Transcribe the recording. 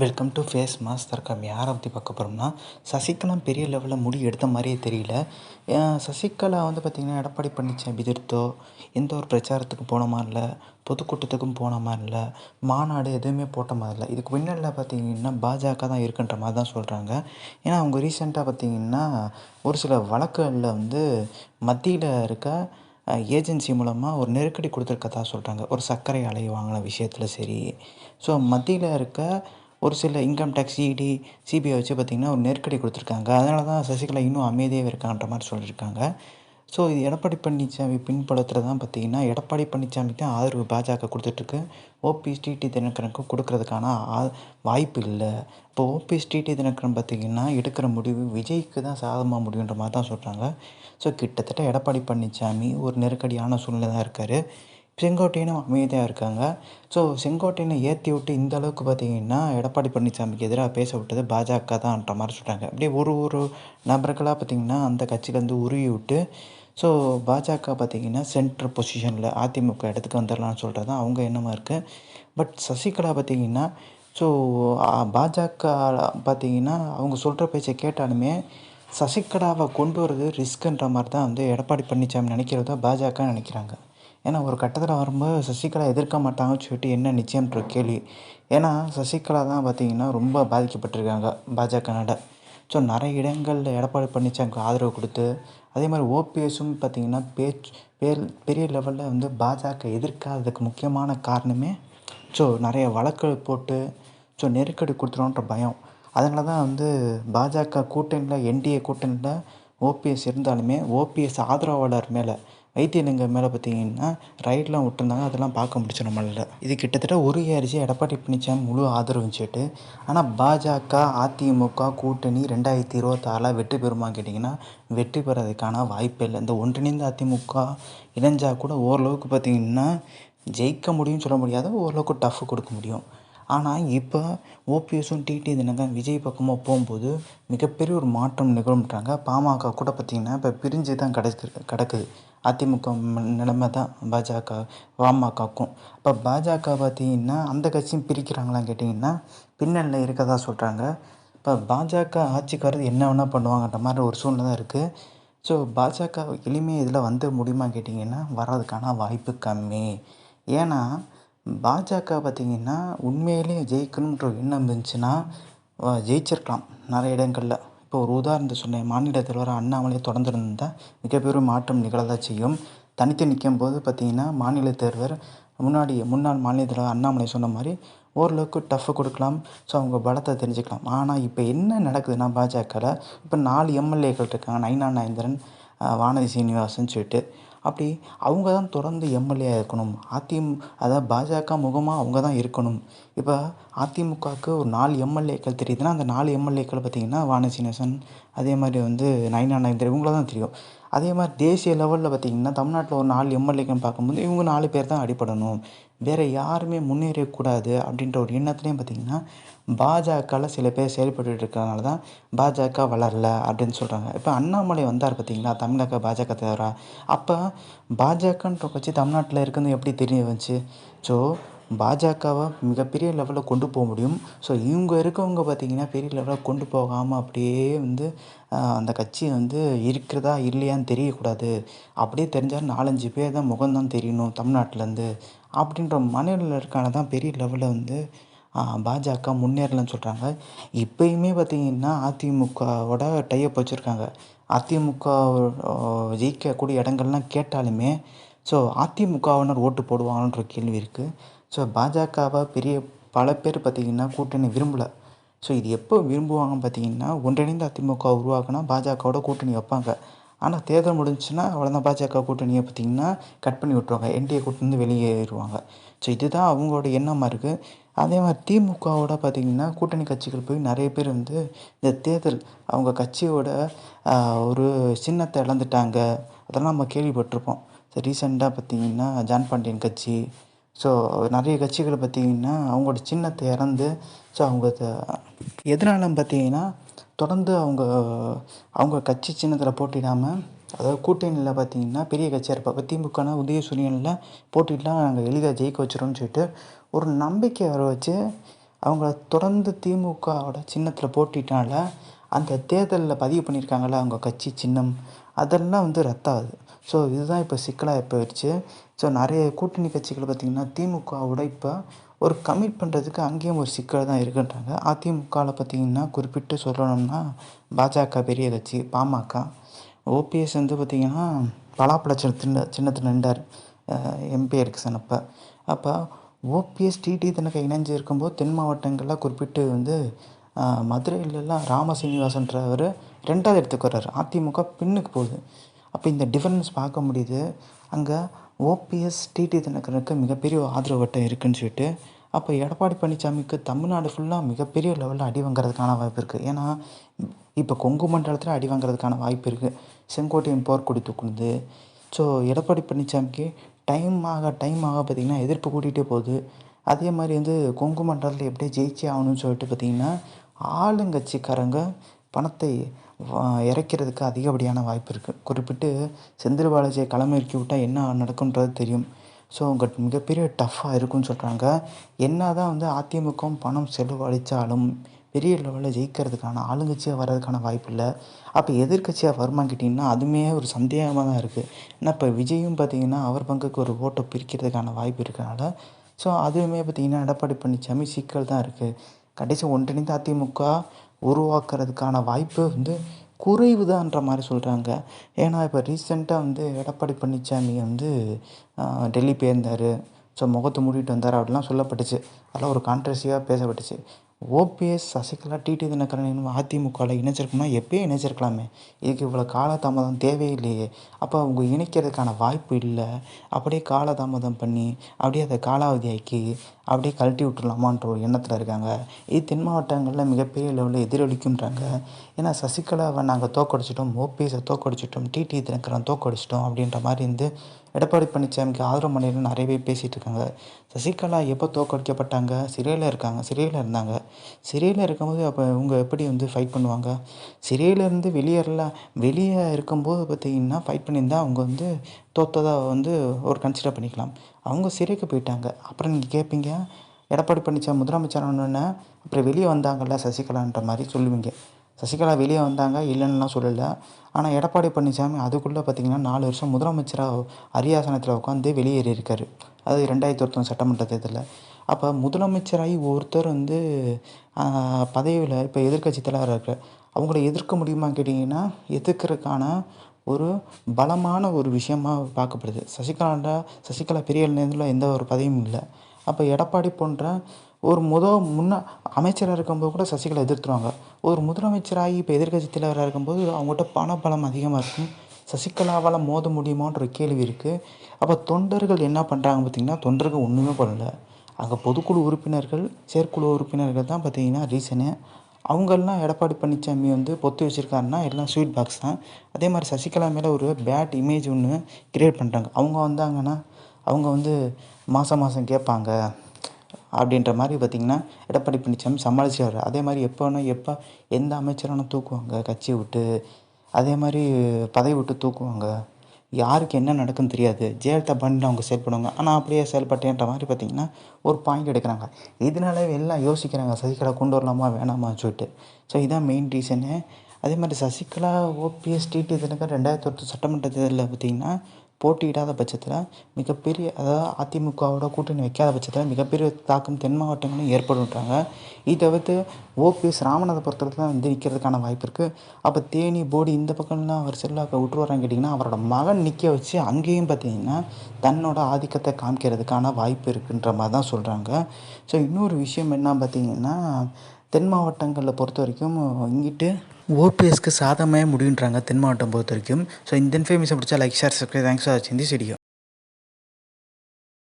Welcome to face mass தர்க்கம் யாரை பற்றி பார்க்க போகிறோம்னா சசிகலாம் பெரிய லெவலில் முடி எடுத்த மாதிரியே தெரியல. சசிகலா வந்து பார்த்திங்கன்னா எடப்பாடி பழனிசாமி எதிர்த்தோ எந்த ஒரு பிரச்சாரத்துக்கு போன மாதிரி இல்லை பொதுக்கூட்டத்துக்கும் போன மாதிரி இல்லை மாநாடு எதுவுமே போட்ட மாதிரி இல்லை. இதுக்கு பின்னணியில் பார்த்திங்கன்னா பாஜக தான் இருக்குன்ற மாதிரி தான் சொல்கிறாங்க ஏன்னா அவங்க ரீசெண்டாக பார்த்திங்கன்னா ஒரு சில வழக்குகளில் வந்து மத்தியில் இருக்க ஏஜென்சி மூலமாக ஒரு நெருக்கடி கொடுத்துருக்கதா சொல்கிறாங்க ஒரு சர்க்கரை ஆலை வாங்கின விஷயத்தில் சரி. ஸோ மத்தியில் இருக்க ஒரு சில இன்கம் டேக்ஸ் இடி சிபிஐ வச்சு பார்த்திங்கன்னா ஒரு நெருக்கடி கொடுத்துருக்காங்க. அதனால தான் சசிகலா இன்னும் அமைதியாகவே இருக்கான்ற மாதிரி சொல்லியிருக்காங்க. ஸோ இது எடப்பாடி பழனிசாமி பின்புலத்தில் தான் பார்த்திங்கன்னா எடப்பாடி பழனிசாமிக்கு தான் ஆதரவு பாஜக கொடுத்துட்ருக்கு. ஓபிஎஸ் டிடி தினகரனுக்கு கொடுக்கறதுக்கான ஆ வாய்ப்பு இல்லை. இப்போ ஓபிஎஸ் டிடி தினகரன் பார்த்திங்கன்னா எடுக்கிற முடிவு விஜய்க்கு தான் சாதமாக முடியுன்ற மாதிரி தான் சொல்கிறாங்க ஸோ கிட்டத்தட்ட எடப்பாடி பழனிசாமி ஒரு நெருக்கடியான சூழ்நிலை தான் இருக்கார். செங்கோட்டையனும் அமைதியாக இருக்காங்க. ஸோ செங்கோட்டையனை ஏற்றி விட்டு இந்த அளவுக்கு பார்த்தீங்கன்னா எடப்பாடி பழனிசாமிக்கு எதிராக பேச விட்டது பாஜக தான்ன்ற மாதிரி சொல்கிறாங்க அப்படியே ஒரு ஒரு நபர்களாக பார்த்திங்கன்னா அந்த கட்சியிலேருந்து உருவி விட்டு ஸோ பாஜக பார்த்திங்கன்னா சென்ட்ரு பொசிஷனில் அதிமுக இடத்துக்கு வந்துடலாம்னு சொல்கிறது தான் அவங்க என்னமாக இருக்குது பட் சசிகலா பார்த்திங்கன்னா ஸோ பாஜக பார்த்திங்கன்னா அவங்க சொல்கிற பேச்சை கேட்டாலுமே சசிகலாவை கொண்டு வரது ரிஸ்க்குன்ற மாதிரி தான் வந்து எடப்பாடி பழனிசாமி நினைக்கிறதோ பாஜக நினைக்கிறாங்க. ஏன்னா ஒரு கட்டத்தில் வரும்போது சசிகலா எதிர்க்க மாட்டாங்கன்னு சொல்லிட்டு என்ன நிச்சயம்ன்ற கேள்வி. ஏன்னா சசிகலா தான் பார்த்திங்கன்னா ரொம்ப பாதிக்கப்பட்டிருக்காங்க பாஜகனால. ஸோ நிறைய இடங்களில் எடப்பாடி பழனிசாமிக்கு ஆதரவு கொடுத்து அதே மாதிரி ஓபிஎஸும் பார்த்திங்கன்னா பேச்சு பேர் பெரிய லெவலில் வந்து பாஜக எதிர்க்காததுக்கு முக்கியமான காரணமே ஸோ நிறைய வழக்குகள் போட்டு ஸோ நெருக்கடி கொடுத்துருவோன்ற பயம். அதனால தான் வந்து பாஜக கூட்டணியில் என்டிஏ கூட்டணியில் ஓபிஎஸ் இருந்தாலுமே ஓபிஎஸ் ஆதரவாளர் மேலே வைத்தியலிங்கம் மேலே பார்த்தீங்கன்னா ரைட்லாம் விட்டுருந்தாங்க அதெல்லாம் பார்க்க முடிச்சு நம்மளால் இது கிட்டத்தட்ட ஒரு உறுதியாயிருச்சு எடப்பாடி பழனிசாமி முழு ஆதரவு வச்சுட்டு ஆனால் பாஜக அதிமுக கூட்டணி ரெண்டாயிரத்தி இருபத்தாறில் வெற்றி பெறுமா கேட்டிங்கன்னா வெற்றி பெறதுக்கான வாய்ப்பே இல்லை. இந்த ஒன்றிணைந்த அதிமுக இணைஞ்சால் கூட ஓரளவுக்கு பார்த்திங்கன்னா ஜெயிக்க முடியும்னு சொல்ல முடியாது ஓரளவுக்கு டஃப் கொடுக்க முடியும். ஆனால் இப்போ ஓபிஎஸும் டிடி தினகரன் விஜய் பக்கமாக போகும்போது மிகப்பெரிய ஒரு மாற்றம் நிகழும்ன்றாங்க. பாமக கூட பார்த்திங்கன்னா இப்போ பிரிஞ்சு தான் கிடக்கு கிடக்குது. அதிமுக நிலைமை தான் பாஜக பாமகக்கும் இப்போ பாஜக பார்த்திங்கன்னா அந்த கட்சியும் பிரிக்கிறாங்களான்னு கேட்டிங்கன்னா பின்னணியில் இருக்கதா சொல்கிறாங்க இப்போ பாஜக ஆட்சிக்காரர் என்ன வேணால் பண்ணுவாங்கன்ற மாதிரி ஒரு சூழ்நிலை தான் இருக்குது ஸோ பாஜக எளிமையாக இதில் வந்து முடியுமா கேட்டிங்கன்னா வர்றதுக்கான வாய்ப்பு கம்மி. ஏன்னா பாஜக பார்த்திங்கன்னா உண்மையிலேயே ஜெயிக்கணுன்ற எண்ணம் இருந்துச்சுன்னா ஜெயிச்சிருக்கலாம் நிறைய இடங்களில். இப்போ ஒரு உதாரணத்தை சொன்னேன். மாநில தலைவர் அண்ணாமலை தொடர்ந்துருந்தால் மிகப்பெரும் மிகப்பெரிய மாற்றம் நிகழதான் செய்யும். தனித்து நிற்கும் போது பார்த்திங்கன்னா மாநில தேர்வர் முன்னாடி முன்னாள் மாநில தலைவர் அண்ணாமலை சொன்ன மாதிரி ஓரளவுக்கு டஃப்பு கொடுக்கலாம். ஸோ அவங்க பலத்தை தெரிஞ்சுக்கலாம். ஆனால் இப்போ என்ன நடக்குதுன்னா பாஜகவில் இப்போ நாலு எம்எல்ஏக்கள் இருக்காங்க. நைனா நயந்திரன் வானதி சீனிவாசன் சொல்லிட்டு. அப்படி அவங்க தான் தொடர்ந்து எம்எல்ஏ இருக்கணும். அதிமு அதாவது பாஜக முகமாக அவங்க தான் இருக்கணும். இப்போ அதிமுகவுக்கு ஒரு நாலு எம்எல்ஏக்கள் தெரியுதுன்னா அந்த நாலு எம்எல்ஏக்கள் பார்த்திங்கன்னா நேசன் அதே மாதிரி வந்து நயனா நயன்தாரா இவங்கள தான் தெரியும். அதே மாதிரி தேசிய லெவலில் பார்த்திங்கன்னா தமிழ்நாட்டில் ஒரு நாலு எம்எல்ஏக்குன்னு பார்க்கும்போது இவங்க நாலு பேர் தான் அடிப்படணும் வேறு யாருமே முன்னேறக்கூடாது அப்படின்ற ஒரு எண்ணத்துலேயும் பார்த்திங்கன்னா பாஜகவில் சில பேர் செயல்பட்டு இருக்கிறனால தான் பாஜக வளரல அப்படின்னு சொல்கிறாங்க இப்போ அண்ணாமலை வந்தார் பார்த்தீங்களா? தமிழக பாஜக தலைவராக அப்போ பாஜகன்ற கட்சி தமிழ்நாட்டில் இருக்குன்னு எப்படி தெரிய வந்துச்சு? ஸோ பாஜகவை மிகப்பெரிய லெவலில் கொண்டு போக முடியும். ஸோ இவங்க இருக்கவங்க பார்த்திங்கன்னா பெரிய லெவலில் கொண்டு போகாமல் அப்படியே வந்து அந்த கட்சி வந்து இருக்கிறதா இல்லையான்னு தெரியக்கூடாது. அப்படியே தெரிஞ்சால் நாலஞ்சு பேர் தான் முகம்தான் தெரியணும் தமிழ்நாட்டிலேருந்து. அப்படின்ற மனநிலையில் இருக்கான தான் பெரிய லெவலில் வந்து பாஜக முன்னேறலன்னு சொல்கிறாங்க இப்போயுமே பார்த்திங்கன்னா அதிமுகவோட டையப் வச்சுருக்காங்க. அதிமுக ஜெயிக்கக்கூடிய இடங்கள்லாம் கேட்டாலுமே ஸோ அதிமுகவினர் ஓட்டு போடுவாங்கன்ற கேள்வி இருக்குது ஸோ பாஜகவை பெரிய பல பேர் பார்த்திங்கன்னா கூட்டணி விரும்பலை. ஸோ இது எப்போ விரும்புவாங்கன்னு பார்த்தீங்கன்னா ஒன்றிணைந்த அதிமுக உருவாக்குனா பாஜகவோட கூட்டணி வைப்பாங்க. ஆனால் தேர்தல் முடிஞ்சுன்னா அவ்வளோதான் பாஜக கூட்டணியை பார்த்திங்கன்னா கட் பண்ணி விட்ருவாங்க என்டிஏ கூட்டணி வெளியேறுவாங்க ஸோ இதுதான் அவங்களோட எண்ணமாக இருக்குது அதே மாதிரி திமுகவோட பார்த்திங்கன்னா கூட்டணி கட்சிகள் போய் நிறைய பேர் வந்து இந்த தேர்தல் அவங்க கட்சியோட ஒரு சின்னத்தை இழந்துட்டாங்க. அதெல்லாம் நம்ம கேள்விப்பட்டிருப்போம். ஸோ ரீசெண்டாக பார்த்திங்கன்னா ஜான் பாண்டியன் கட்சி ஸோ நிறைய கட்சிகள் பார்த்திங்கன்னா அவங்களோட சின்னத்தை இறந்து ஸோ அவங்க எதனாலன்னு பார்த்திங்கன்னா தொடர்ந்து அவங்க அவங்க கட்சி சின்னத்தில் போட்டியிடாமல் அதாவது கூட்டணியில் பார்த்தீங்கன்னா பெரிய கட்சியாக இருப்பா இப்போ திமுகனா உதயசூரியனில் போட்டிட்டுலாம் நாங்கள் எளிதாக ஜெயிக்க வச்சிருவோம்னு சொல்லிட்டு ஒரு நம்பிக்கை வர வச்சு அவங்கள தொடர்ந்து திமுகவோட சின்னத்தில் போட்டிட்டனால அந்த தேர்தலில் பதிவு பண்ணியிருக்காங்கல்ல அவங்க கட்சி சின்னம் அதெல்லாம் வந்து ரத்தாகுது. ஸோ இதுதான் இப்போ சிக்கலாக போயிடுச்சு. ஸோ நிறைய கூட்டணி கட்சிகள் பார்த்திங்கன்னா திமுகவோட இப்போ ஒரு கமிட் பண்ணுறதுக்கு அங்கேயும் ஒரு சிக்கல் தான் இருக்குன்றாங்க. அதிமுகவில் பார்த்திங்கன்னா குறிப்பிட்டு சொல்லணும்னா பாஜக பெரிய கட்சி பாமக. ஓபிஎஸ் வந்து பார்த்திங்கன்னா பலாப்பழ சின்ன சின்னத்தில் நின்றார். எம்பி எலெக்ஷன் அப்போ அப்போ ஓபிஎஸ் டிடி தனக்கு இணைஞ்சு இருக்கும்போது தென் மாவட்டங்களில் குறிப்பிட்டு வந்து மதுரையிலலாம் ராம சீனிவாசன்றவர் ரெண்டாவது இடத்துக்கு வர்றார். அதிமுக பின்னுக்கு போகுது. அப்போ இந்த டிஃப்ரென்ஸ் பார்க்க முடியுது. அங்கே ஓபிஎஸ் டிடி தினகரனுக்கு மிகப்பெரிய ஆதரவு வட்டம் இருக்குதுன்னு சொல்லிட்டு அப்போ எடப்பாடி பழனிசாமிக்கு தமிழ்நாடு ஃபுல்லாக மிகப்பெரிய லெவலில் அடி வாங்குறதுக்கான வாய்ப்பு இருக்குது ஏன்னா இப்போ கொங்கு மண்டலத்தில் அடி வாங்குறதுக்கான வாய்ப்பு இருக்குது செங்கோட்டையின் போர்க்கொடி தூக்குனது. ஸோ எடப்பாடி பழனிசாமிக்கு டைம் ஆக டைம் ஆக பார்த்திங்கன்னா எதிர்ப்பு கூட்டிகிட்டே போகுது. அதே மாதிரி வந்து கொங்கு மண்டலத்தில் எப்படியே ஜெயிச்சே ஆகணும்னு சொல்லிட்டு பார்த்திங்கன்னா ஆளுங்கட்சிக்காரங்க பணத்தை இறைக்கிறதுக்கு அதிகப்படியான வாய்ப்பு இருக்குது குறிப்பிட்டு செந்தில் பாலாஜியை களமிறக்கி விட்டால் என்ன நடக்குன்றது தெரியும். ஸோ அங்கே மிகப்பெரிய டஃப்பாக இருக்கும்னு சொல்கிறாங்க என்ன தான் வந்து அதிமுகவும் பணம் செலவழித்தாலும் பெரிய லெவலில் ஜெயிக்கிறதுக்கான ஆளுங்கட்சியாக வர்றதுக்கான வாய்ப்பு இல்லை. அப்போ எதிர்கட்சியாக வருமான்னு கேட்டிங்கன்னா அதுவுமே ஒரு சந்தேகமாக தான் இருக்குது ஏன்னா இப்போ விஜயும் பார்த்திங்கன்னா அவர் பங்குக்கு ஒரு ஓட்டை பிரிக்கிறதுக்கான வாய்ப்பு இருக்கனால ஸோ அதுவுமே பார்த்திங்கன்னா எடப்பாடி பழனிசாமி சிக்கல் தான் இருக்குது கடைசி ஒன்றிணைந்த அதிமுக உருவாக்குறதுக்கான வாய்ப்பு வந்து குறைவுதான்ற மாதிரி சொல்கிறாங்க ஏன்னா இப்போ ரீசெண்டாக வந்து எடப்பாடி பழனிசாமி வந்து டெல்லி போயிருந்தார். ஸோ முகத்தை மூடிட்டு வந்தார். அப்படிலாம் சொல்லப்பட்டுச்சு. அதெல்லாம் ஒரு கான்ட்ரவர்சியாக பேசப்பட்டுச்சு. ஓபிஎஸ் சசிகலா டிடி தினகரன் அதிமுகவில் இணைச்சிருக்கோம்னா எப்பயே இணைச்சிருக்கலாமே இதுக்கு இவ்வளோ காலதாமதம் தேவையில்லையே. அப்போ அவங்க இணைக்கிறதுக்கான வாய்ப்பு இல்லை. அப்படியே காலதாமதம் பண்ணி அப்படியே அதை காலாவதி ஆக்கி அப்படியே கழட்டி விட்டுடலாமான்ற ஒரு எண்ணத்தில் இருக்காங்க. இது தென் மாவட்டங்களில் மிகப்பெரிய லெவலில் எதிரொலிக்கும்ன்றாங்க. ஏன்னா சசிகலாவை நாங்கள் தோக்கடிச்சிட்டோம் ஓபிஎஸை தோக்கடிச்சிட்டோம் டிடி தினகரன் தோக்கடிச்சிட்டோம் அப்படின்ற மாதிரி இருந்து எடப்பாடி பழனிசாமிக்கு ஆதரவு மணியில் நிறையவே பேசிகிட்டு இருக்காங்க. சசிகலா எப்போ தோற்கடிக்கப்பட்டாங்க? சிறையில் இருக்காங்க சிறையில் இருந்தாங்க. சிறையில் இருக்கும்போது அப்போ இவங்க எப்படி வந்து ஃபைட் பண்ணுவாங்க? சிறையிலேருந்து வெளியேறலாம் வெளியே இருக்கும்போது பார்த்திங்கன்னா ஃபைட் பண்ணியிருந்தால் அவங்க வந்து தோற்றதாக வந்து ஒரு கன்சிடர் பண்ணிக்கலாம். அவங்க சிறைக்கு போயிட்டாங்க. அப்புறம் நீங்கள் கேட்பீங்க எடப்பாடி பழனிசாமி முதலமைச்சர் அப்புறம் வெளியே வந்தாங்கல்ல சசிகலான்ற மாதிரி சொல்லுவீங்க. சசிகலா வெளியே வந்தாங்க இல்லைன்னுலாம் சொல்லலை. ஆனால் எடப்பாடி பழனிசாமி அதுக்குள்ளே பார்த்திங்கன்னா நாலு வருஷம் முதலமைச்சராக அரியாசனத்தில் உட்காந்து வெளியேறி இருக்கார். அது ரெண்டாயிரத்தி ஒருத்தன் சட்டமன்ற தேர்தலில். அப்போ முதலமைச்சராகி ஒருத்தர் வந்து பதவியில் இப்போ எதிர்கட்சி தலைவராக இருக்கார். அவங்கள எதிர்க்க முடியுமான்னு கேட்டிங்கன்னா எதிர்க்கிறதுக்கான ஒரு பலமான ஒரு விஷயமாக பார்க்கப்படுது. சசிகலாண்ட சசிகலா பெரிய நேரத்தில் எந்த ஒரு பதவியும் இல்லை. அப்போ எடப்பாடி போன்ற ஒரு முத முன்ன அமைச்சராக இருக்கும்போது கூட சசிகலா எதிர்த்துருவாங்க. ஒரு முதலமைச்சராகி இப்போ எதிர்கட்சி தலைவராக இருக்கும்போது அவங்ககிட்ட பணபலம் அதிகமாக இருக்கும். சசிகலாவால் மோத முடியுமான்ற கேள்வி இருக்குது அப்போ தொண்டர்கள் என்ன பண்ணுறாங்க பார்த்திங்கன்னா தொண்டர்கள் ஒன்றுமே பண்ணல. அங்கே பொதுக்குழு உறுப்பினர்கள் செயற்குழு உறுப்பினர்கள் தான் பார்த்திங்கன்னா ரீசனு. அவங்கெல்லாம் எடப்பாடி பழனிசாமி வந்து பொத்து வச்சுருக்காருன்னா எல்லாம் ஸ்வீட் பாக்ஸ் தான். அதே மாதிரி சசிகலா மேலே ஒரு பேட் இமேஜ் ஒன்று க்ரியேட் பண்ணுறாங்க அவங்க வந்தாங்கன்னா அவங்க வந்து மாதம் மாதம் கேட்பாங்க அப்படின்ற மாதிரி பார்த்திங்கன்னா எடப்பாடி பழனிசாமி சமாளிச்சார் அதே மாதிரி எப்போனா எப்போ எந்த அமைச்சரான தூக்குவாங்க கட்சியை விட்டு. அதே மாதிரி பதவி விட்டு தூக்குவாங்க. யாருக்கு என்ன நடக்குன்னு தெரியாது. ஜெயலலிதா பண்ணிட்டு அவங்க செயல்படுவாங்க ஆனால் அப்படியே செயல்பட்டேன்ற மாதிரி பார்த்திங்கன்னா ஒரு பாயிண்ட் எடுக்கிறாங்க. இதனால எல்லாம் யோசிக்கிறாங்க. சசிகலா கொண்டு வரலாமா வேணாமான்னு சொல்லிட்டு. ஸோ இதான் மெயின் ரீசனு அதே மாதிரி சசிகலா ஓபிஎஸ் டிடி தினகரன் ரெண்டாயிரத்தி ஒருத்தர் சட்டமன்ற தேர்தலில் பார்த்திங்கன்னா போட்டியிடாத பட்சத்தில் மிகப்பெரிய அதாவது அதிமுகவோட கூட்டணி வைக்காத பட்சத்தில் மிகப்பெரிய தாக்கம் தென் மாவட்டங்களும் ஏற்படுன்றாங்க இதை தவிர்த்து ஓபிஎஸ் ராமநாதபுரத்தில் தான் வந்து நிற்கிறதுக்கான வாய்ப்பு இருக்குது அப்போ தேனி போடி இந்த பக்கம்லாம் அவர் செல்வாக்க விட்டுருவாரான்னு கேட்டிங்கன்னா அவரோட மகன் நிற்க வச்சு அங்கேயும் பார்த்தீங்கன்னா தன்னோட ஆதிக்கத்தை காமிக்கிறதுக்கான வாய்ப்பு இருக்குன்ற மாதிரி தான் சொல்கிறாங்க ஸோ இன்னொரு விஷயம் என்ன பார்த்தீங்கன்னா தென் மாவட்டங்களில் பொறுத்த வரைக்கும் இங்கிட்டு ஓபிஎஸ்க்கு சாதகமாக முடியுன்றாங்க தென் மாவட்டம் பொறுத்த வரைக்கும் ஸோ இந்த இன்ஃபர்மேஷன் பிடிச்சா like share subscribe thanks for வாட்சிங் திஸ் வீடியோ